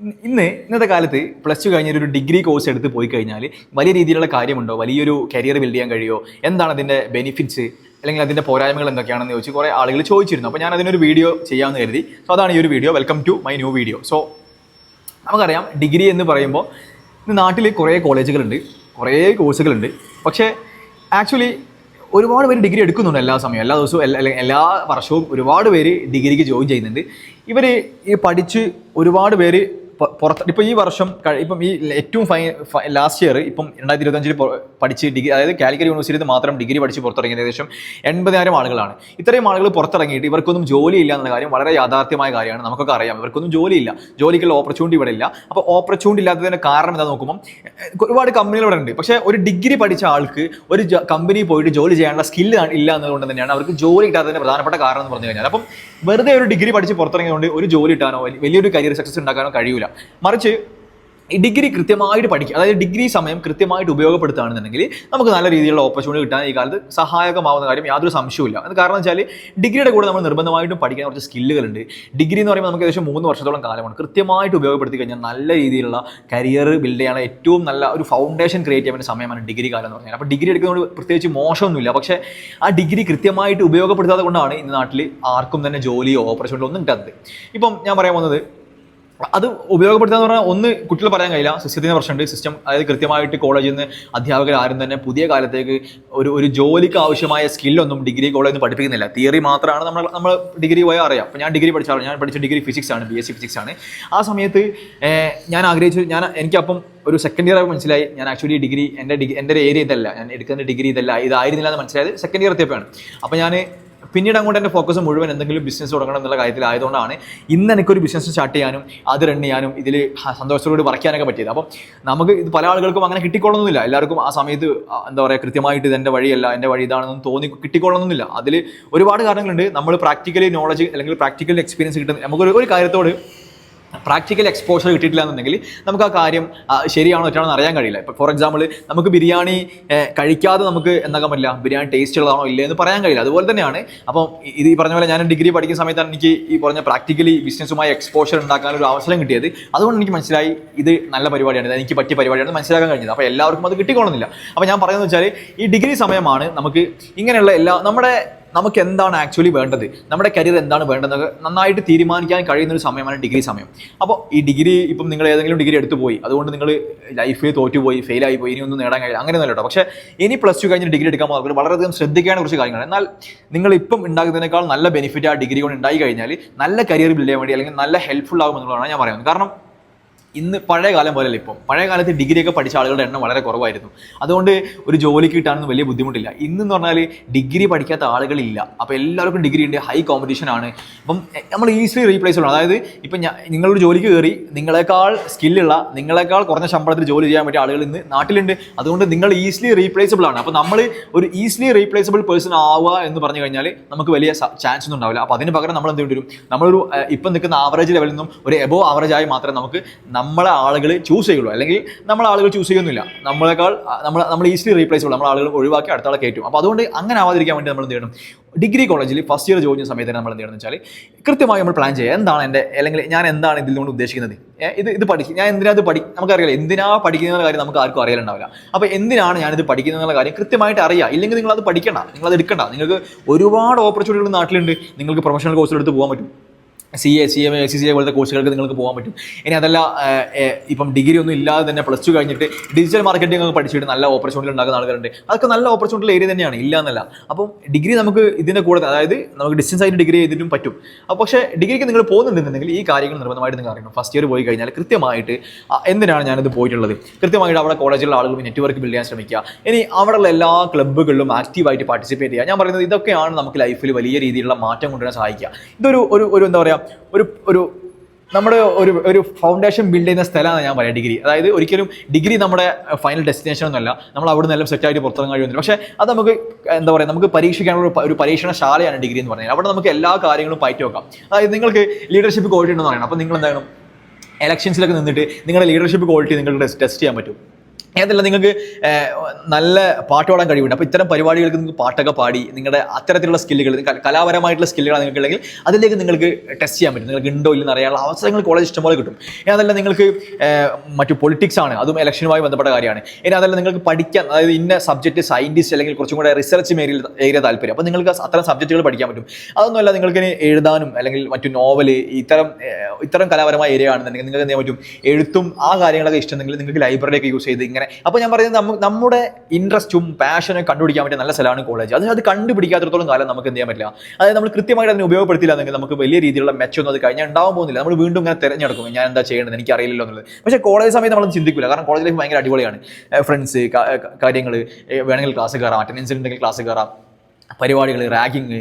ഇന്ന് ഇന്നത്തെ കാലത്ത് പ്ലസ് ടു കഴിഞ്ഞ ഒരു ഡിഗ്രി കോഴ്സ് എടുത്ത് പോയി കഴിഞ്ഞാൽ വലിയ രീതിയിലുള്ള കാര്യമുണ്ടോ? വലിയൊരു കരിയർ ബിൽഡ് ചെയ്യാൻ കഴിയുമോ? എന്താണ് അതിന്റെ ബെനിഫിറ്റ്സ് അല്ലെങ്കിൽ അതിന്റെ പോരായ്മകൾ എന്തൊക്കെയാണെന്ന് ചോദിച്ച് കുറേ ആളുകൾ ചോദിച്ചിരുന്നു. അപ്പോൾ ഞാൻ അതിനൊരു വീഡിയോ ചെയ്യാമെന്ന് കരുതി. സോ അതാണ് ഈ ഒരു video welcome to my new video so നമുക്കറിയാം ഡിഗ്രി എന്ന് പറയുമ്പോൾ ഇന്ന് നാട്ടിൽ കുറേ കോളേജുകളുണ്ട് കുറേ കോഴ്സുകളുണ്ട് പക്ഷേ ആക്ച്വലി ഒരുപാട് പേര് ഡിഗ്രി എടുക്കുന്നുണ്ട് എല്ലാ സമയവും. എല്ലാ ദിവസവും എല്ലാ എല്ലാ- വർഷവും ഒരുപാട് പേര് ഡിഗ്രിക്ക് ജോയിൻ ചെയ്യുന്നുണ്ട്. ഇവർ ഈ പഠിച്ച് ഒരുപാട് പേര് പുറത്ത് ഇപ്പോൾ ഈ വർഷം ഇപ്പം ഈ ഏറ്റവും ഫൈ ലാസ്റ്റ് ഇയർ ഇപ്പം രണ്ടായിരത്തി ഇരുപത്തഞ്ചിൽ പഠിച്ച് ഡിഗ്രി അതായത് കാലിക്കറ്റ് യൂണിവേഴ്സിറ്റിയിൽ മാത്രം ഡിഗ്രി പഠിച്ച് പുറത്തിറങ്ങിയത് ഏകദേശം എൺപതിനായിരം ആളുകളാണ്. ഇത്രയും ആളുകൾ പുറത്തിറങ്ങിയിട്ട് ഇവർക്കൊന്നും ജോലി ഇല്ല എന്നുള്ള കാര്യം വളരെ യാഥാർത്ഥ്യമായ കാര്യമാണ്. നമുക്കൊക്കെ അറിയാം. ഇവർക്കൊന്നും ജോലിയില്ല. ജോലിക്കുള്ള ഓപ്പർച്യൂണിറ്റി ഇവിടെ ഇല്ല. അപ്പോൾ ഓപ്പർച്യൂണിറ്റി ഇല്ലാത്തതിന്റെ കാരണം എന്താ നോക്കുമ്പോൾ ഒരുപാട് കമ്പനികൾ ഇവിടെ ഉണ്ട്. പക്ഷേ ഒരു ഡിഗ്രി പഠിച്ച ആൾക്ക് ഒരു കമ്പനി പോയിട്ട് ജോലി ചെയ്യാനുള്ള സ്കില്ല് ഇല്ല എന്നതുകൊണ്ട് തന്നെയാണ് അവർക്ക് ജോലി കിട്ടാത്തതിന്റെ പ്രധാനപ്പെട്ട കാരണം എന്ന് പറഞ്ഞു കഴിഞ്ഞാൽ. അപ്പം വെറുതെ ഒരു ഡിഗ്രി പഠിച്ച് പുറത്തിറങ്ങിയതുകൊണ്ട് ഒരു ജോലി കിട്ടാനോ വലിയൊരു കരിയർ സക്സസ് ഉണ്ടാക്കാനോ കഴിയൂല. മറിച്ച് ഈ ഡിഗ്രി കൃത്യമായിട്ട് പഠിക്കുക. അതായത് ഡിഗ്രി സമയം കൃത്യമായിട്ട് ഉപയോഗപ്പെടുത്തുകയാണെന്നുണ്ടെങ്കിൽ നമുക്ക് നല്ല രീതിയിലുള്ള ഓപ്പർച്യൂണിറ്റി കിട്ടാൻ ഈ കാലത്ത് സഹായകമാവുന്ന കാര്യം യാതൊരു സംശയവുമില്ല. അത് കാരണം വെച്ചാൽ ഡിഗ്രിയുടെ കൂടെ നമ്മൾ നിർബന്ധമായിട്ടും പഠിക്കാൻ കുറച്ച് സ്കില്ലുകളുണ്ട് ഡിഗ്രി എന്ന് പറയുമ്പോൾ നമുക്ക് ഏകദേശം മൂന്ന് വർഷത്തോളം കാലമാണ്. കൃത്യമായിട്ട് ഉപയോഗപ്പെടുത്തി കഴിഞ്ഞാൽ നല്ല രീതിയിലുള്ള കരിയർ ബിൽഡ് ചെയ്യാൻ ഏറ്റവും നല്ല ഒരു ഫൗണ്ടേഷൻ ക്രിയേറ്റ് ചെയ്യാൻ സമയമാണ് ഡിഗ്രി കാലം എന്ന് പറഞ്ഞാൽ അപ്പോൾ ഡിഗ്രി എടുക്കുന്നതുകൊണ്ട് പ്രത്യേകിച്ച് മോശമൊന്നുമില്ല. പക്ഷേ ആ ഡിഗ്രി കൃത്യമായിട്ട് ഉപയോഗപ്പെടുത്താതെ കൊണ്ടാണ് ഇന്ന് നാട്ടിൽ ആർക്കും തന്നെ ജോലിയോ ഓപ്പർച്യൂണിറ്റി ഒന്നും കിട്ടാത്തത്. ഇപ്പം ഞാൻ പറയാൻ പോകുന്നത് അത് ഉപയോഗപ്പെടുത്താന്ന് പറഞ്ഞാൽ ഒന്ന് കുട്ടികൾ പറയാൻ കഴിയില്ല. സിസ്റ്റത്തിന് പ്രശ്നമുണ്ട്. സിസ്റ്റം അതായത് കൃത്യമായിട്ട് കോളേജിൽ നിന്ന് അധ്യാപകർ ആരും തന്നെ പുതിയ കാലത്തേക്ക് ഒരു ഒരു ജോലിക്ക് ആവശ്യമായ സ്കില്ലൊന്നും ഡിഗ്രി കോളേജിൽ നിന്ന് പഠിപ്പിക്കുന്നില്ല. തിയറി മാത്രമാണ് നമ്മൾ നമ്മൾ ഡിഗ്രി പോയാൽ അറിയാം. അപ്പോൾ ഞാൻ ഡിഗ്രി പഠിച്ചാണ് ഞാൻ പഠിച്ച ഡിഗ്രി ഫിസിക്സ് ആണ് ബി എസ് സി ഫിസിക്സ് ആണ്. ആ സമയത്ത് ഞാൻ ആഗ്രഹിച്ചു ഞാൻ എനിക്കപ്പം ഒരു സെക്കൻഡ് ഇയർ ആയപ്പോൾ മനസ്സിലായി ഞാൻ ആക്ച്വലി ഡിഗ്രി എന്റെ ഡിഗ്രി എന്റെ ഒരു ഏരിയ ഇതല്ല. ഞാൻ എടുക്കുന്ന ഡിഗ്രി ഇതല്ല. ഇതായിരുന്നില്ല എന്ന് മനസ്സിലായത് സെക്കൻഡ് ഇയർ എത്തിയപ്പോഴാണ്. അപ്പോൾ ഞാൻ പിന്നീട് അങ്ങോട്ട് എന്റെ ഫോക്കസ് മുഴുവൻ എന്തെങ്കിലും ബിസിനസ് തുടങ്ങണം എന്നുള്ള കാര്യത്തിലായതുകൊണ്ടാണ് ഇന്ന് എനിക്കൊരു ബിസിനസ് സ്റ്റാർട്ട് ചെയ്യാനും അത് റൺ ചെയ്യാനും ഇതിൽ സന്തോഷത്തോട് വറക്കാനൊക്കെ പറ്റിയത്. അപ്പോൾ നമുക്ക് ഇത് പല ആളുകൾക്കും അങ്ങനെ കിട്ടിക്കൊള്ളുന്നില്ല. എല്ലാവർക്കും ആ സമയത്ത് എന്താ പറയുക കൃത്യമായിട്ട് ഇത് എന്റെ വഴിയല്ല എന്റെ വഴി ഇതാണെന്ന് തോന്നി കിട്ടിക്കൊള്ളുന്നില്ല. അതിൽ ഒരുപാട് കാരണങ്ങളുണ്ട്. നമ്മൾ പ്രാക്ടിക്കലി നോളജ് അല്ലെങ്കിൽ പ്രാക്ടിക്കൽ എക്സ്പീരിയൻസ് കിട്ടുന്ന നമുക്കൊരു ഒരു കാര്യത്തോട് പ്രാക്ടിക്കൽ എക്സ്പോഷർ കിട്ടിയിട്ടില്ല എന്നുണ്ടെങ്കിൽ നമുക്ക് ആ കാര്യം ശരിയാണോ തെറ്റാണോ എന്ന് അറിയാൻ കഴിയില്ല. ഇപ്പോൾ ഫോർ എക്സാമ്പിൾ നമുക്ക് ബിരിയാണി കഴിക്കാതെ നമുക്ക് എന്താക്കാൻ പറ്റില്ല. ബിരിയാണി ടേസ്റ്റ് ഉള്ളതാണോ ഇല്ലേ എന്ന് പറയാൻ കഴിയില്ല. അതുപോലെ തന്നെയാണ് അപ്പം ഇത് ഈ പറഞ്ഞ പോലെ ഞാൻ ഡിഗ്രി പഠിക്കുന്ന സമയത്താണ് എനിക്ക് ഈ പറഞ്ഞ പ്രാക്ടിക്കലി ബിസിനസ്സുമായി എക്സ്പോഷർ ഉണ്ടാക്കാനൊരു അവസരം കിട്ടിയത്. അതുകൊണ്ട് എനിക്ക് മനസ്സിലായി ഇത് നല്ല പരിപാടിയാണ്. ഇത് എനിക്ക് പറ്റിയ പരിപാടിയാണ് മനസ്സിലാക്കാൻ കഴിഞ്ഞത്. അപ്പോൾ എല്ലാവർക്കും അത് കിട്ടിക്കൊള്ളുന്നില്ല അപ്പോൾ ഞാൻ പറയുന്നത് വെച്ചാൽ ഈ ഡിഗ്രി സമയമാണ് നമുക്ക് ഇങ്ങനെയുള്ള എല്ലാ നമ്മുടെ നമുക്ക് എന്താണ് ആക്ച്വലി വേണ്ടത്? നമ്മുടെ കരിയർ എന്താണ് വേണ്ടത് നന്നായിട്ട് തീരുമാനിക്കാൻ കഴിയുന്ന ഒരു സമയമാണ് ഡിഗ്രി സമയം. അപ്പോൾ ഈ ഡിഗ്രി ഇപ്പം നിങ്ങൾ ഏതെങ്കിലും ഡിഗ്രി എടുത്തു പോയി. അതുകൊണ്ട് നിങ്ങൾ ലൈഫിൽ തോറ്റുപോയി ഫെയിലായി പോയി ഇനിയൊന്നും നേടാൻ കഴിയില്ല. അങ്ങനെയൊന്നും കേട്ടോ. പക്ഷേ ഇനി പ്ലസ് ടു കഴിഞ്ഞ് ഡിഗ്രി എടുക്കാൻ പോകുന്നവർ വളരെയധികം ശ്രദ്ധിക്കേണ്ട കുറച്ച് കാര്യങ്ങളാണ്. എന്നാൽ നിങ്ങൾ ഇപ്പം ഉണ്ടാകുന്നതിനേക്കാൾ നല്ല ബെനിഫിറ്റ് ആ ഡിഗ്രി കൊണ്ട് ഉണ്ടായി കഴിഞ്ഞാൽ നല്ല കരിയർ ബിൽഡ് ചെയ്യാൻ വേണ്ടി അല്ലെങ്കിൽ നല്ല ഹെൽപ്ഫുൾ ആകുമെന്നുള്ളതാണ് ഞാൻ പറയുന്നത്. കാരണം ഇന്ന് പഴയ കാലം പോലെയല്ല ഇപ്പം. പഴയ കാലത്ത് ഡിഗ്രിയൊക്കെ പഠിച്ച ആളുകളുടെ എണ്ണം വളരെ കുറവായിരുന്നു. അതുകൊണ്ട് ഒരു ജോലിക്ക് കിട്ടാനൊന്നും വലിയ ബുദ്ധിമുട്ടില്ല. ഇന്ന് എന്ന് പറഞ്ഞാൽ ഡിഗ്രി പഠിക്കാത്ത ആളുകളില്ല. അപ്പോൾ എല്ലാവർക്കും ഡിഗ്രി ഉണ്ട് ഹൈ കോമ്പറ്റീഷൻ ആണ്. അപ്പം നമ്മൾ ഈസിലി റീപ്ലേസ് ചെയ്യണം അതായത് ഇപ്പം ഞാൻ നിങ്ങളൊരു ജോലിക്ക് കയറി നിങ്ങളെക്കാൾ സ്കില്ലുള്ള നിങ്ങളെക്കാൾ കുറഞ്ഞ ശമ്പളത്തിൽ ജോലി ചെയ്യാൻ പറ്റിയ ആളുകൾ ഇന്ന് നാട്ടിലുണ്ട്. അതുകൊണ്ട് നിങ്ങൾ ഈസിലി റീപ്ലേസബിൾ ആണ്. അപ്പോൾ നമ്മൾ ഒരു ഈസിലി റീപ്ലേസബിൾ പേഴ്സൺ ആവുക എന്ന് പറഞ്ഞു കഴിഞ്ഞാൽ നമുക്ക് വലിയ ചാൻസ് ഒന്നും ഉണ്ടാവില്ല. അപ്പോൾ അതിന് പകരം നമ്മൾ എന്ത് വേണ്ടി വരും? നമ്മളൊരു ഇപ്പം നിൽക്കുന്ന ആവറേജ് ലെവലിൽ നിന്നും ഒരു എബോ ആവറേജ് ആയി മാത്രമേ നമുക്ക് നമ്മളെ ആളുകൾ ചൂസ് ചെയ്യുള്ളൂ. അല്ലെങ്കിൽ നമ്മളെ ആളുകൾ ചൂസ് ചെയ്യുന്നില്ല. നമ്മളെക്കാൾ നമ്മൾ നമ്മൾ ഈസിലി റീപ്ലേസ് ചെയ്യും നമ്മളെ ആളുകൾ ഒഴിവാക്കി അടുത്ത ആളെ കയറ്റും. അപ്പോൾ അതുകൊണ്ട് അങ്ങനെ ആവാതിരിക്കാൻ വേണ്ടി നമ്മൾ എന്ത് ചെയ്യണം? ഡിഗ്രി കോളേജിൽ ഫസ്റ്റ് ഇയർ ജോയിൻ ചെയ്യുന്ന സമയത്ത് തന്നെ നമ്മൾ എന്ത് ചെയ്യണം വെച്ചാൽ കൃത്യമായി നമ്മൾ പ്ലാൻ ചെയ്യുക. എന്താണ് എന്റെ അല്ലെങ്കിൽ ഞാൻ എന്താണ് ഇതിൽ കൊണ്ട് ഉദ്ദേശിക്കുന്നത്? ഇത് ഇത് പഠിക്കും ഞാൻ എന്തിനാ ഇത് പഠി നമുക്കറിയില്ല എന്തിനാ പഠിക്കുന്ന കാര്യം നമുക്ക് ആർക്കും അറിയാനുണ്ടാവില്ല അപ്പോൾ എന്തിനാണ് ഞാനിത് പഠിക്കുന്ന കാര്യം കൃത്യമായിട്ട് അറിയാം ഇല്ലെങ്കിൽ നിങ്ങൾ അത് പഠിക്കണ്ട നിങ്ങൾ അത് എടുക്കണ്ട. നിങ്ങൾക്ക് ഒരുപാട് ഓപ്പർച്യൂണിറ്റികൾ നാട്ടിലുണ്ട്. നിങ്ങൾക്ക് പ്രൊഫഷണൽ കോഴ്സിൽ എടുത്ത് പോകാൻ പറ്റും. C A C M A C C A പോലത്തെ കോഴ്സുകൾക്ക് നിങ്ങൾക്ക് പോകാൻ പറ്റും. ഇനി അതല്ല ഇപ്പം ഡിഗ്രി ഒന്നും ഇല്ലാതെ തന്നെ പ്ലസ് ടു കഴിഞ്ഞിട്ട് ഡിജിറ്റൽ മാർക്കറ്റിംഗ് ഒക്കെ പഠിച്ചിട്ട് നല്ല ഓപ്പർച്യൂണിറ്റി ഉണ്ടാക്കുന്ന ആൾക്കാരുണ്ട്. അതൊക്കെ നല്ല ഓപ്പർച്യൂണിറ്റി ഏരിയ തന്നെയാണ് ഇല്ല എന്നല്ല. അപ്പം ഡിഗ്രി നമുക്ക് ഇതിന്റെ കൂടെ അതായത് നമുക്ക് ഡിസ്റ്റൻസ് ആയിട്ട് ഡിഗ്രി ചെയ്തിട്ടും പറ്റും. അപ്പോൾ പക്ഷേ ഡിഗ്രിക്ക് നിങ്ങൾ പോകുന്നുണ്ടെന്നുണ്ടെങ്കിൽ ഈ കാര്യങ്ങൾ നിർബന്ധമായിട്ട് നിങ്ങൾ അറിയണം. ഫസ്റ്റ് ഇയർ പോയി കഴിഞ്ഞാൽ കൃത്യമായിട്ട് എന്തിനാണ് ഞാനിത് പോയിട്ടുള്ളത്? കൃത്യമായിട്ട് അവിടെ കോളേജിലുള്ള ആളുകൾ നെറ്റ്വർക്ക് ബിൽഡ് ചെയ്യാൻ ശ്രമിക്കുക. ഇനി അവിടെയുള്ള എല്ലാ ക്ലബ്ബുകളിലും ആക്റ്റീവായിട്ട് പാർട്ടിസിപ്പേറ്റ് ചെയ്യുക. ഞാൻ പറയുന്നത് ഇതൊക്കെയാണ് നമുക്ക് ലൈഫിൽ വലിയ രീതിയിലുള്ള മാറ്റം കൊണ്ടുവരാൻ സഹായിക്കുക. ഇതൊരു ഒരു ഒരു എന്താ പറയുക ഒരു ഒരു നമ്മുടെ ഒരു ഒരു ഫൗണ്ടേഷൻ ബിൽഡ് ചെയ്യുന്ന സ്ഥലമാണ് ഞാൻ പറയാം ഡിഗ്രി അതായത് ഒരിക്കലും ഡിഗ്രി നമ്മുടെ ഫൈനൽ ഡെസ്റ്റിനേഷൻ ഒന്നല്ല നമ്മൾ അവിടെ നിന്നെല്ലാം സെറ്റായിട്ട് പുറത്തിറങ്ങാൻ കഴിയുന്നില്ല. പക്ഷേ അത് നമുക്ക് എന്താ പറയുക നമുക്ക് പരീക്ഷിക്കാനുള്ള ഒരു പരീക്ഷണശാലയാണ് ഡിഗ്രി എന്ന് പറഞ്ഞാൽ അവിടെ നമുക്ക് എല്ലാ കാര്യങ്ങളും പയറ്റി വെക്കാം. അതായത് നിങ്ങൾക്ക് ലീഡർഷിപ്പ് ക്വാളിറ്റി ഉണ്ടെന്ന് പറയണം അപ്പോൾ നിങ്ങൾ എന്താണ് ഇലക്ഷൻസിലൊക്കെ നിന്നിട്ട് നിങ്ങളുടെ ലീഡർഷിപ്പ് ക്വാളിറ്റി നിങ്ങൾക്ക് ടെസ്റ്റ് ചെയ്യാൻ പറ്റും. അതല്ല നിങ്ങൾക്ക് നല്ല പാട്ട് പാടാൻ കഴിവുണ്ട്. അപ്പോൾ ഇത്തരം പരിപാടികൾക്ക് നിങ്ങൾക്ക് പാട്ടൊക്കെ പാടി നിങ്ങളുടെ അത്തരത്തിലുള്ള സ്കില്ലുകൾ കലാപരമായിട്ടുള്ള സ്കില്ലുകൾ നിങ്ങൾക്ക് ഉണ്ടെങ്കിൽ അതിലേക്ക് നിങ്ങൾക്ക് ടെസ്റ്റ് ചെയ്യാൻ പറ്റും. നിങ്ങൾക്ക് ഉണ്ടോ ഇല്ലെന്ന് അറിയാനുള്ള അവസരങ്ങൾ കോളേജ് ഇഷ്ടംപോലെ കിട്ടും. ഇനി അതല്ല നിങ്ങൾക്ക് മറ്റു പൊളിറ്റിക്സ് ആണ്. അതും ഇലക്ഷനുമായി ബന്ധപ്പെട്ട കാര്യമാണ്. ഇനി അതല്ല നിങ്ങൾക്ക് പഠിക്കാൻ അതായത് ഇന്ന സബ്ജക്റ്റ് സയന്റിസ്റ്റ് അല്ലെങ്കിൽ കുറച്ചും കൂടെ റിസർച്ച് മേരിൽ ഏരിയ താല്പര്യം. അപ്പോൾ നിങ്ങൾക്ക് അത്തരം സബ്ജക്റ്റുകൾ പഠിക്കാൻ പറ്റും. അതൊന്നുമല്ല നിങ്ങൾക്ക് എഴുതാനും അല്ലെങ്കിൽ മറ്റു നോവൽ ഇത്തരം ഇത്തരം കലാപരമായ ഏരിയ ആണെന്നുണ്ടെങ്കിൽ നിങ്ങൾക്ക് എന്ത് ചെയ്യാൻ പറ്റും? എഴുത്തും ആ കാര്യങ്ങളൊക്കെ ഇഷ്ടമെങ്കിൽ നിങ്ങൾക്ക് ലൈബ്രറിയൊക്കെ യൂസ് ചെയ്ത് ഇങ്ങനെ അപ്പോൾ ഞാൻ പറയുന്നത് നമ്മ നമ്മുടെ ഇൻട്രസ്റ്റും പാഷനും കണ്ടുപിടിക്കാൻ പറ്റിയ നല്ല സ്ഥലമാണ് കോളേജ് അത് അത് കണ്ടുപിടിക്കാത്തിടത്തോളം കാലം നമുക്ക് എന്ത് ചെയ്യാൻ പറ്റില്ല. അതായത് നമ്മൾ കൃത്യമായിട്ട് അതിനെ ഉപയോഗപ്പെടുത്തില്ല എന്നെങ്കിൽ നമുക്ക് വലിയ രീതിയിലുള്ള മെച്ചൊന്നും അത് കഴിഞ്ഞാൽ ഉണ്ടാവാൻ പോകുന്നില്ല. നമ്മൾ വീണ്ടും ഇങ്ങനെ തിരഞ്ഞെടുക്കും. ഞാൻ എന്താ ചെയ്യേണ്ടത്? എനിക്ക് അറിയില്ലല്ലോ എന്നുള്ളത്. പക്ഷേ കോളേജ് സമയത്ത് നമ്മൾ ചിന്തിക്കില്ല കാരണം കോളേജ് ലൈഫ് ഭയങ്കര അടിപൊളിയാണ്. ഫ്രണ്ട്സ് കാര്യങ്ങൾ വേണമെങ്കിൽ ക്ലാസ് കയറാം. അറ്റൻഡൻസ് ഉണ്ടെങ്കിൽ ക്ലാസ് കയറാം. പരിപാടികൾ റാഗിങ്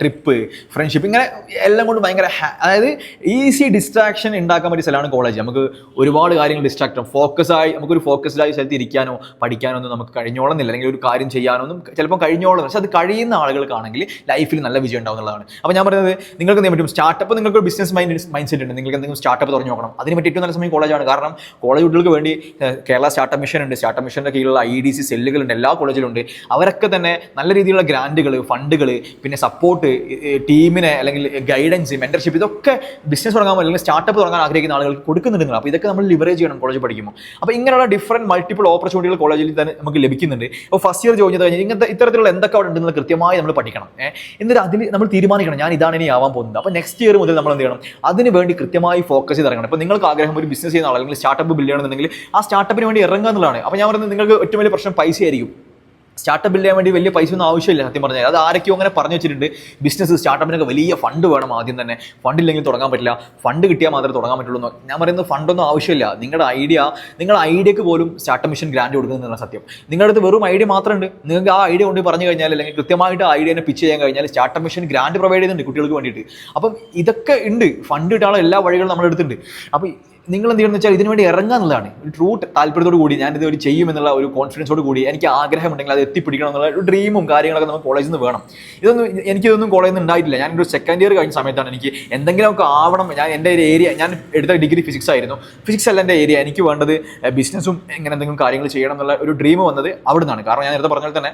ട്രിപ്പ് ഫ്രണ്ട്ഷിപ്പ് ഇങ്ങനെ എല്ലാം കൊണ്ട് ഭയങ്കര അതായത് ഈസി ഡിസ്ട്രാക്ഷൻ ഉണ്ടാക്കാൻ പറ്റിയ സ്ഥലമാണ് കോളേജ് നമുക്ക് ഒരുപാട് കാര്യങ്ങൾ ഡിസ്ട്രാക്ട് ആവും. ഫോക്കസ് ആയി നമുക്കൊരു ഫോക്കസ്ഡ് ആയി സ്ഥലത്ത് ഇരിക്കാനോ പഠിക്കാനോ ഒന്നും നമുക്ക് കഴിഞ്ഞോളുന്നില്ല അല്ലെങ്കിൽ ഒരു കാര്യം ചെയ്യാനോ ഒന്നും ചിലപ്പോൾ കഴിഞ്ഞോളും. പക്ഷെ അത് കഴിയുന്ന ആളുകൾക്കാണെങ്കിൽ ലൈഫിൽ നല്ല വിജയം ഉണ്ടാവുന്നതാണ് അപ്പോൾ ഞാൻ പറയുന്നത് നിങ്ങൾക്ക് എന്ത് പറ്റും? സ്റ്റാർട്ടപ്പ് നിങ്ങൾക്ക് ഒരു ബിസിനസ് മൈൻഡ് മൈൻഡ് സെറ്റ് ഉണ്ട്. നിങ്ങൾക്ക് എന്തെങ്കിലും സ്റ്റാർട്ടപ്പ് തുറന്നു നോക്കണം. അതിന് പറ്റി ഏറ്റവും നല്ല സമയം കോളേജാണ് കാരണം കോളേജ് കുട്ടികൾക്ക് വേണ്ടി കേരള സ്റ്റാർട്ടപ്പ് മിഷൻ ഉണ്ട്. സ്റ്റാർട്ടപ്പ് മിഷന്റെ കീഴിലുള്ള ഐ ഡി സി സെല്ലുകളുണ്ട് എല്ലാ കോളേജിലുണ്ട് അവരൊക്കെ തന്നെ നല്ല രീതിയിലുള്ള ഗ്രാൻഡുകൾ ഫണ്ടുകൾ പിന്നെ സപ്പോർട്ട് ടീമിനെ അല്ലെങ്കിൽ ഗൈഡൻസ് മെന്റർഷിപ്പ് ഇതൊക്കെ ബിസിനസ് തുടങ്ങാൻ അല്ലെങ്കിൽ സ്റ്റാർട്ടപ്പ് തുടങ്ങാൻ ആഗ്രഹിക്കുന്ന ആളുകൾക്ക് കൊടുക്കുന്നുണ്ട് നിങ്ങൾ അപ്പോൾ ഇതൊക്കെ നമ്മൾ ലിവറേജ് ചെയ്യണം കോളേജ് പഠിക്കുമ്പോൾ. അപ്പോൾ ഇങ്ങനെയുള്ള ഡിഫറന്റ് മൾട്ടിപ്പിൾ ഓപ്പർച്യൂണിറ്റികൾ കോളേജിൽ തന്നെ നമുക്ക് ലഭിക്കുന്നുണ്ട്. അപ്പോൾ ഫസ്റ്റ് ഇയർ ജോയിൻ ചെയ്ത് കഴിഞ്ഞാൽ ഇങ്ങനത്തെ ഇത്തരത്തിലുള്ള എന്തൊക്കെ അവിടെ ഉണ്ടെന്ന് കൃത്യമായി നമ്മൾ പഠിക്കണം. എന്നിട്ട് അതിൽ നമ്മൾ തീരുമാനിക്കണം. ഞാൻ ഇതാണ് ഇനി ആവാൻ പോകുന്നത്. അപ്പോൾ നെക്സ്റ്റ് ഇയർ മുതൽ നമ്മൾ എന്ത് ചെയ്യണം? അതിന് വേണ്ടി കൃത്യമായി ഫോക്കസ് ചെയ്ത് ഇറങ്ങണം. ഇപ്പോൾ നിങ്ങൾക്ക് ആഗ്രഹം ഒരു ബിസിനസ് ചെയ്യുന്ന ആൾ അല്ലെങ്കിൽ സ്റ്റാർട്ടപ്പ് ബിൽഡ് ചെയ്യണമെന്നുണ്ടെങ്കിൽ ആ സ്റ്റാർട്ടപ്പിന് വേണ്ടി ഇറങ്ങുക എന്നുള്ളതാണ്. അപ്പോൾ ഞാൻ പറയുന്നത് നിങ്ങൾക്ക് ഏറ്റവും വലിയ പ്രശ്നം പൈസ ആയിരിക്കും സ്റ്റാർട്ടപ്പ് ബിൽഡ് ചെയ്യാൻ വേണ്ടി വലിയ പൈസ ഒന്നും ആവശ്യമില്ല സത്യം പറഞ്ഞാൽ. അത് ആരൊക്കെയോ അങ്ങനെ പറഞ്ഞു വെച്ചിട്ടുണ്ട്. ബിസിനസ് സ്റ്റാർട്ടപ്പിനൊക്കെ വലിയ ഫണ്ട് വേണം ആദ്യം തന്നെ. ഫണ്ട് ഇല്ലെങ്കിൽ തുടങ്ങാൻ പറ്റില്ല. ഫണ്ട് കിട്ടിയാൽ മാത്രമേ തുടങ്ങാൻ പറ്റുള്ളൂ ഞാൻ പറയുന്നത് ഫണ്ടൊന്നും ആവശ്യമില്ല. നിങ്ങളുടെ ഐഡിയ നിങ്ങളുടെ ഐഡിയക്ക് പോലും സ്റ്റാർട്ടപ്പ് മിഷൻ ഗ്രാൻഡ് കൊടുക്കുന്നതാണ് സത്യം. നിങ്ങളുടെ അടുത്ത് വെറും ഐഡിയ മാത്രമുണ്ട്. നിങ്ങൾക്ക് ആ ഐഡിയ കൊണ്ട് പറഞ്ഞു കഴിഞ്ഞാൽ അല്ലെങ്കിൽ കൃത്യമായിട്ട് ആ ഐഡിയനെ പിച്ച് ചെയ്യാൻ കഴിഞ്ഞാൽ സ്റ്റാർട്ടപ്പ് മിഷൻ ഗ്രാൻഡ് പ്രൊവൈഡ് ചെയ്യുന്നുണ്ട് കുട്ടികൾക്ക് വേണ്ടിയിട്ട്. അപ്പം ഇതൊക്കെ ഉണ്ട്. ഫണ്ട് കിട്ടാനുള്ള എല്ലാ വഴികളും നമ്മുടെ അടുത്തുണ്ട് അപ്പോൾ നിങ്ങൾ എന്ത് ചെയ്യണമെന്ന് വെച്ചാൽ ഇതിനുവേണ്ടി ഇറങ്ങുക എന്നുള്ളതാണ്. ഒരു ട്രൂ താല്പര്യത്തോട് കൂടി ഞാൻ ഇത് ചെയ്യും എന്നുള്ള ഒരു കോൺഫിഡൻസോട് കൂടി എനിക്ക് ആഗ്രഹമുണ്ടെങ്കിൽ അത് എത്തിപ്പിടിക്കണം എന്നുള്ള ഒരു ഡ്രീമും കാര്യങ്ങളൊക്കെ നമുക്ക് കോളേജിൽ നിന്ന് വേണം. ഇതൊന്നും എനിക്കിതൊന്നും കോളേജിൽ നിന്ന് ഉണ്ടായിട്ടില്ല. ഞാൻ ഒരു സെക്കൻഡ് ഇയർ കഴിഞ്ഞ സമയത്താണ് എനിക്ക് എന്തെങ്കിലുമൊക്കെ ആവണം. ഞാൻ എന്റെ ഒരു ഏരിയ ഞാൻ എടുത്ത ഡിഗ്രി ഫിസിക്സ് ആയിരുന്നു. ഫിസിക്സ് അല്ല എന്റെ ഏരിയ എനിക്ക് വേണ്ടത് ബിസിനസ്സും ഇങ്ങനെ എന്തെങ്കിലും കാര്യങ്ങൾ ചെയ്യണം എന്നുള്ള ഒരു ഡ്രീം വന്നത് അവിടെ നിന്നാണ് കാരണം ഞാൻ നേരത്തെ പറഞ്ഞ പോലെ തന്നെ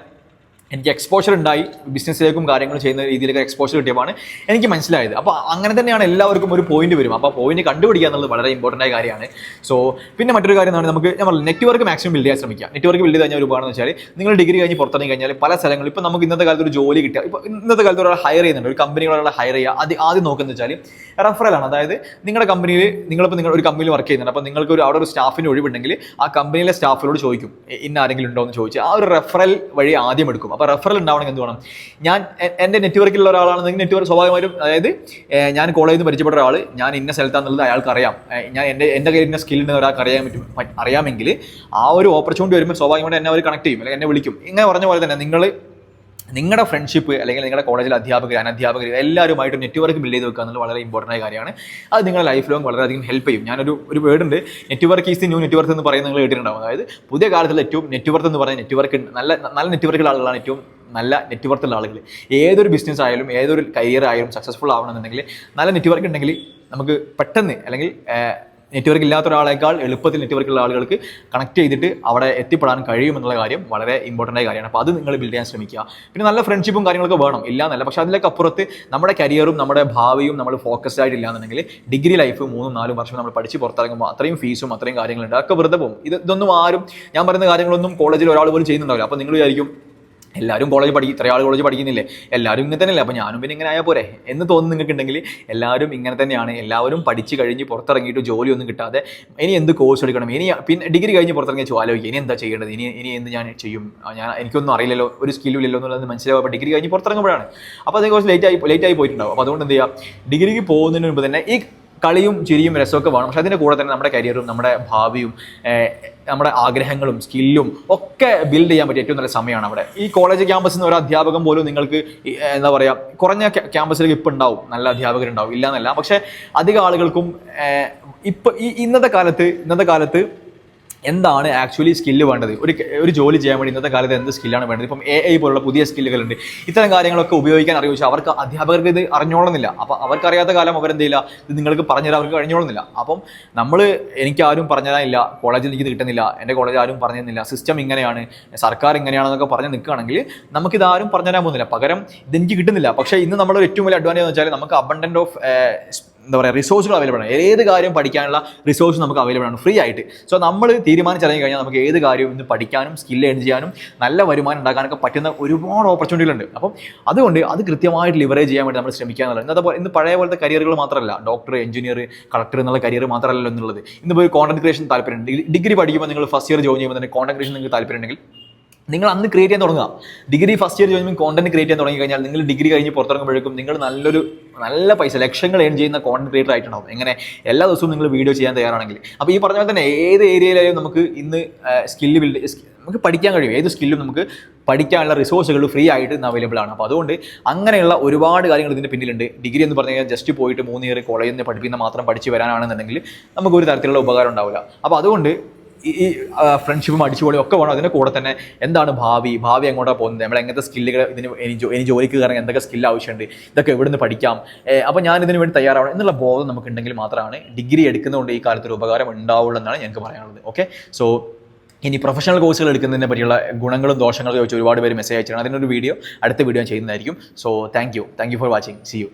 എനിക്ക് എക്സ്പോഷർ ഉണ്ടായി ബിസിനസ്സിലേക്കും കാര്യങ്ങൾ ചെയ്യുന്ന രീതിയിലൊക്കെ എക്സ്പോഷർ കിട്ടിയപ്പോൾ എനിക്ക് മനസ്സിലായത്. അപ്പോൾ അങ്ങനെ തന്നെയാണ് എല്ലാവർക്കും ഒരു പോയിന്റ് വരും. അപ്പോൾ പോയിന്റ് കണ്ടുപിടിക്കുക എന്നുള്ളത് വളരെ ഇമ്പോർട്ടന്റ് ആയ കാര്യമാണ്. സോ പിന്നെ മറ്റൊരു കാര്യം എന്ന് നമുക്ക് നമ്മൾ നെറ്റ്വർക്ക് മാക്സിമം ബിൽഡ് ചെയ്യാൻ ശ്രമിക്കുക. നെറ്റ്വർക്ക് ബിൽഡ് ഒരു ഒരുപാടെന്ന് വെച്ചാൽ നിങ്ങൾ ഡിഗ്രി കഴിഞ്ഞ് പുറത്തിറങ്ങി കഴിഞ്ഞാൽ പല സ്ഥലങ്ങളിൽ ഇപ്പോൾ നമുക്ക് ഇന്നത്തെ കാലത്ത് ഒരു ജോലി കിട്ടുക. ഇപ്പോൾ ഇന്നത്തെ കാലത്ത് ഒരാൾ ഹയർ ചെയ്യുന്നുണ്ട്. ഒരു കമ്പനികളൊരാൾ ഹയർ ചെയ്യുക. അത് ആദ്യം നോക്കുന്നത് വെച്ചാൽ റെഫറലാണ് അതായത് നിങ്ങളുടെ കമ്പനിയിൽ നിങ്ങളിപ്പോൾ നിങ്ങൾ ഒരു കമ്പനിയിൽ വർക്ക് ചെയ്യുന്നുണ്ട്. അപ്പോൾ നിങ്ങൾക്ക് ഒരു അവിടെ ഒരു സ്റ്റാഫിന് ഒഴിവുണ്ടെങ്കിൽ ആ കമ്പനിയിലെ സ്റ്റാഫിനോട് ചോദിക്കും "എ- ഇന്ന ആരെങ്കിലും ഉണ്ടോ? എന്ന് ചോദിച്ച് ആ ഒരു റെഫറൽ വഴി ആദ്യം എടുക്കും. അപ്പോൾ റെഫറൽ ഉണ്ടാവണമെങ്കിൽ എന്ത് വേണം? ഞാൻ എന്റെ നെറ്റ്വർക്കിലുള്ള ഒരാളാണെന്നെങ്കിൽ നെറ്റ്വർക്ക് സ്വാഭാവികമായിട്ടും അതായത് ഞാൻ കോളേജിൽ നിന്ന് പരിചയപ്പെട്ട ഒരാൾ ഞാൻ ഇന്ന സ്ഥലത്താണെന്നുള്ളത് അയാൾക്ക് അറിയാം ഞാൻ എന്റെ എന്റെ കയ്യിൽ ഇന്ന സ്കിൽ ഉണ്ടെന്ന് ഒരാൾക്ക് അറിയാൻ പറ്റും അറിയാമെങ്കിൽ ആ ഒരു ഓപ്പർച്യൂണിറ്റി വരുമ്പോൾ സ്വാഭാവികമായിട്ട് എന്നെ അവർ കണക്ട് ചെയ്യും അല്ലെങ്കിൽ എന്നെ വിളിക്കും. ഇങ്ങനെ പറഞ്ഞ പോലെ തന്നെ നിങ്ങൾ നിങ്ങളുടെ ഫ്രണ്ട്ഷിപ്പ് അല്ലെങ്കിൽ നിങ്ങളുടെ കോളേജിലെ അധ്യാപകർ അനധ്യാപകർ എല്ലാവരുമായിട്ട് നെറ്റ്വർക്ക് ബിൽഡ് ചെയ്ത് വെക്കുക എന്നുള്ളത് വളരെ ഇമ്പോർട്ടന്റ് ആയ കാര്യമാണ്. അത് നിങ്ങളുടെ ലൈഫ് ലോങ് വളരെയധികം ഹെൽപ്പ് ചെയ്യും. ഞാനൊരു ഒരു വേർഡ് ഉണ്ട്. Network is the new network എന്ന് പറയുന്നത് നിങ്ങൾ കേട്ടിട്ടുണ്ടാവും. അതായത് പുതിയ കാലത്തുള്ള ഏറ്റവും നെറ്റ്വർക്ക് എന്ന് പറയുന്ന നെറ്റ്വർക്ക് നല്ല നല്ല നെറ്റ്വർക്കുള്ള ആളുകളാണ് ഏറ്റവും നല്ല നെറ്റ്വർക്കുള്ള ആളുകൾ ഏതൊരു ബിസിനസ് ആയാലും ഏതൊരു കരിയർ ആയാലും സക്സസ്ഫുൾ ആവണമെന്നുണ്ടെങ്കിൽ നല്ല നെറ്റ്വർക്ക് ഉണ്ടെങ്കിൽ നമുക്ക് പെട്ടെന്ന് അല്ലെങ്കിൽ നെറ്റ്വർക്ക് ഇല്ലാത്ത ഒരാളേക്കാൾ എളുപ്പത്തിൽ നെറ്റ്വർക്ക് ഉള്ള ആളുകൾക്ക് കണക്ട് ചെയ്തിട്ട് അവിടെ എത്തിപ്പെടാൻ കഴിയും എന്നുള്ള കാര്യം വളരെ ഇമ്പോർട്ടന്റ് ആയ കാര്യമാണ്. അപ്പോൾ അത് നിങ്ങൾ ബിൽഡ് ചെയ്യാൻ ശ്രമിക്കുക. പിന്നെ നല്ല ഫ്രണ്ട്ഷിപ്പും കാര്യങ്ങളൊക്കെ വേണം. ഇല്ല എന്നല്ല പക്ഷേ അതിലേക്ക് അപ്പുറത്ത് നമ്മുടെ കരിയറും നമ്മുടെ ഭാവിയും നമ്മൾ ഫോക്കസ്ഡ് ആയിട്ടില്ല എന്നുണ്ടെങ്കിൽ ഡിഗ്രി ലൈഫ് മൂന്നും നാലും വർഷം നമ്മൾ പഠിച്ച് പുറത്തിറങ്ങുമ്പോൾ അത്രയും ഫീസും അത്രയും കാര്യങ്ങളുണ്ട്. അതൊക്കെ വെറുതെ പോകും. ഇത് ഇതൊന്നും ആരും ഞാൻ പറയുന്ന കാര്യങ്ങളൊന്നും കോളേജിൽ ഒരാൾ പോലും ചെയ്യുന്നുണ്ടാവില്ല. അപ്പോൾ നിങ്ങൾ വിചാരിക്കും എല്ലാവരും കോളേജ് പഠിക്കും ഇത്ര ആൾ കോളേജ് പഠിക്കുന്നില്ലേ? എല്ലാവരും ഇങ്ങനെ തന്നെയല്ലേ? അപ്പോൾ ഞാനും പിന്നെ ഇങ്ങനെ ആയാൽ പോരെ. എന്ന് തോന്നുന്നു നിങ്ങൾക്ക് ഉണ്ടെങ്കിൽ എല്ലാവരും ഇങ്ങനെ തന്നെയാണ്. എല്ലാവരും പഠിച്ച് കഴിഞ്ഞ് പുറത്തിറങ്ങിയിട്ട് ജോലിയൊന്നും കിട്ടാതെ ഇനി എന്ത് കോഴ്സ് എടുക്കണം? ഇനി പിന്നെ ഡിഗ്രി കഴിഞ്ഞ് പുറത്തിറങ്ങിയ ആലോചിക്കുക ഇനി എന്താ ചെയ്യേണ്ടത്? ഇനി ഇനി എന്ത് ഞാൻ ചെയ്യും? ഞാൻ എനിക്കൊന്നും അറിയില്ലല്ലോ. ഒരു സ്കില്ലും ഇല്ലല്ലോ എന്നുള്ളത് മനസ്സിലാവും. അപ്പോൾ ഡിഗ്രി കഴിഞ്ഞ് പുറത്തിറങ്ങുമ്പോഴാണ്. അപ്പോൾ അതേ കുറച്ച് ലേറ്റ് ആയി ലേറ്റ് ആയി പോയിട്ടുണ്ടാവും. അപ്പോൾ അതുകൊണ്ട് എന്ത് ചെയ്യുക ഡിഗ്രിക്ക് പോകുന്നതിന് മുമ്പ് തന്നെ ഈ കളിയും ചിരിയും രസമൊക്കെ വേണം. പക്ഷെ അതിന്റെ കൂടെ തന്നെ നമ്മുടെ കരിയറും നമ്മുടെ ഭാവിയും നമ്മുടെ ആഗ്രഹങ്ങളും സ്കില്ലും ഒക്കെ ബിൽഡ് ചെയ്യാൻ പറ്റിയ ഏറ്റവും നല്ല സമയമാണ് അവിടെ. ഈ കോളേജ് ക്യാമ്പസിൽ നിന്ന് ഒരു അധ്യാപകൻ പോലും നിങ്ങൾക്ക് എന്താ പറയുക കുറഞ്ഞ ക്യാ- ക്യാമ്പസിലേക്ക് ഇപ്പം ഉണ്ടാവും. നല്ല അധ്യാപകരുണ്ടാവും. ഇല്ല എന്നല്ല പക്ഷേ അധികം ആളുകൾക്കും ഇപ്പം ഈ ഇന്നത്തെ കാലത്ത് ഇന്നത്തെ കാലത്ത് എന്താണ് ആക്ച്വലി സ്കില്ല് വേണ്ടത്? ഒരു ഒരു ജോലി ചെയ്യാൻ വേണ്ടി ഇന്നത്തെ കാലത്ത് എന്ത് സ്കില്ലാണ് വേണ്ടത്? ഇപ്പം എ ഐ പോലുള്ള പുതിയ സ്കില്ലുകളുണ്ട് ഇത്തരം കാര്യങ്ങളൊക്കെ ഉപയോഗിക്കാൻ പക്ഷേ അവർക്ക് അധ്യാപകർക്ക് ഇത് അറിഞ്ഞോളുന്നില്ല. അപ്പം അവർക്കറിയാത്ത കാലം അവരെന്ത് ചെയ്യില്ല ഇത് നിങ്ങൾക്ക് പറഞ്ഞുതരാൻ അവർക്ക് കഴിഞ്ഞോളുന്നില്ല. അപ്പം നമ്മൾ എനിക്ക് ആരും പറഞ്ഞുതരാനില്ല കോളേജിൽ എനിക്ക് കിട്ടുന്നില്ല. എന്റെ കോളേജ് ആരും പറഞ്ഞു തന്നില്ല സിസ്റ്റം ഇങ്ങനെയാണ്. സർക്കാർ ഇങ്ങനെയാണെന്നൊക്കെ പറഞ്ഞ് നിൽക്കുകയാണെങ്കിൽ നമുക്കിത് ആരും പറഞ്ഞു തരാൻ പോകുന്നില്ല. പകരം ഇതെനിക്ക് കിട്ടുന്നില്ല. പക്ഷേ ഇന്ന് നമ്മളൊരു ഏറ്റവും വലിയ അഡ്വാന്റേജ് എന്ന് വെച്ചാൽ നമുക്ക് അബണ്ടന്റ് ഓഫ് എന്താ പറയുക റിസോഴ്സുകൾ അവൈലബിൾ ആണ്. ഏത് കാര്യം പഠിക്കാനുള്ള റിസോഴ്സ് നമുക്ക് അവൈലബിൾ ആണ്. ഫ്രീ ആയിട്ട്. സോ നമ്മൾ തീരുമാനിച്ചിറങ്ങി കഴിഞ്ഞാൽ നമുക്ക് ഏത് കാര്യവും ഇന്ന് പഠിക്കാനും സ്കിൽ ഏൺ ചെയ്യാനും നല്ല വരുമാനം ഉണ്ടാക്കാനൊക്കെ പറ്റുന്ന ഒരുപാട് ഓപ്പർച്യൂണിറ്റികളുണ്ട് അപ്പം അതുകൊണ്ട് അത് കൃത്യമായിട്ട് ലിവറേജ് ചെയ്യാൻ വേണ്ടി നമ്മൾ ശ്രമിക്കുക എന്നുള്ളത് ഇന്നത്തെ ഇന്ന് പഴയ പോലത്തെ കരിയറുകൾ മാത്രമല്ല. ഡോക്ടർ എഞ്ചിനീയർ കളക്ടർ എന്നുള്ള കരിയർ മാത്രമല്ല എന്നുള്ളത് ഇന്ന് ഒരു കോണ്ടന്റ് ക്രിയേഷൻ താല്പര്യമുണ്ട് ഡിഗ്രി പഠിക്കുമ്പോൾ നിങ്ങൾ ഫസ്റ്റ് ഇയർ ജോയിൻ ചെയ്യുമ്പോൾ തന്നെ കോണ്ടന്റ് ക്രിയേഷൻ നിങ്ങൾക്ക് താല്പര്യമുണ്ടെങ്കിൽ നിങ്ങൾ അന്ന് ക്രിയേറ്റ് ചെയ്യാൻ തുടങ്ങുക. ഡിഗ്രി ഫസ്റ്റ് ഇയർ ചോദിക്കുമ്പോൾ കോണ്ടന്റ് ക്രിയേറ്റ് ചെയ്യാൻ തുടങ്ങി കഴിഞ്ഞാൽ നിങ്ങൾ ഡിഗ്രി കഴിഞ്ഞ് പുറത്തിറങ്ങുമ്പോഴേക്കും നിങ്ങൾ നല്ലൊരു നല്ല പൈസ ലക്ഷങ്ങൾ ഏൺ ചെയ്യുന്ന കോണ്ടന്റ് ക്രിയേറ്റർ ആയിട്ടുണ്ടാവും. എങ്ങനെ? എല്ലാ ദിവസവും നിങ്ങൾ വീഡിയോ ചെയ്യാൻ തയ്യാറാണെങ്കിൽ. അപ്പോൾ ഈ പറഞ്ഞ പോലെ തന്നെ ഏത് ഏരിയയിലായാലും നമുക്ക് ഇന്ന് സ്കില്ല് ബിൽഡ് നമുക്ക് പഠിക്കാൻ കഴിയും. ഏത് സ്കില്ലും നമുക്ക് പഠിക്കാനുള്ള റിസോഴ്സുകൾ ഫ്രീ ആയിട്ട് ഇന്ന് അവൈലബിൾ ആണ്. അപ്പോൾ അതുകൊണ്ട് അങ്ങനെയുള്ള ഒരുപാട് കാര്യങ്ങൾ ഇതിന്റെ പിന്നിലുണ്ട്. ഡിഗ്രി എന്ന് പറഞ്ഞു കഴിഞ്ഞാൽ ജസ്റ്റ് പോയിട്ട് മൂന്ന് ഇയർ കോളേജിൽ നിന്ന് പഠിപ്പിക്കുന്ന മാത്രം പഠിച്ച് വരാനാണെന്നുണ്ടെങ്കിൽ നമുക്ക് ഒരു തരത്തിലുള്ള ഉപകാരം ഉണ്ടാവില്ല. അപ്പോൾ അതുകൊണ്ട് ഈ ഫ്രണ്ട്ഷിപ്പും അടിച്ചുപൊളിയും ഒക്കെ വേണം അതിന്റെ കൂടെ തന്നെ. എന്താണ് ഭാവി? ഭാവി എങ്ങോട്ടാണ് പോകുന്നത്? നമ്മൾ എങ്ങനത്തെ സ്കില്ലുകൾ ഇതിന് ഇനി ജോലിക്ക് കയറാൻ എന്തൊക്കെ സ്കില്ല് ആവശ്യമുണ്ട്? ഇതൊക്കെ എവിടെ നിന്ന് പഠിക്കാം അപ്പോൾ ഞാൻ ഇതിന് വേണ്ടി തയ്യാറാവണം എന്നുള്ള ബോധം നമുക്ക് ഉണ്ടെങ്കിൽ മാത്രമാണ് ഡിഗ്രി എടുക്കുന്നതുകൊണ്ട് ഈ കാലത്തൊരു ഉപകാരം ഉണ്ടാവുള്ളൂ എന്നാണ് ഞങ്ങൾക്ക് പറയാനുള്ളത്. ഓക്കെ? സോ ഇനി പ്രൊഫഷണൽ കോഴ്സുകൾ എടുക്കുന്നതിനെ പറ്റിയുള്ള ഗുണങ്ങളും ദോഷങ്ങളും ചോദിച്ച് ഒരുപാട് പേര് മെസ്സേജ് അയച്ചിട്ടുണ്ട്. അതിനൊരു വീഡിയോ അടുത്ത വീഡിയോ ചെയ്യുന്നതായിരിക്കും. So thank you thank you for watching see you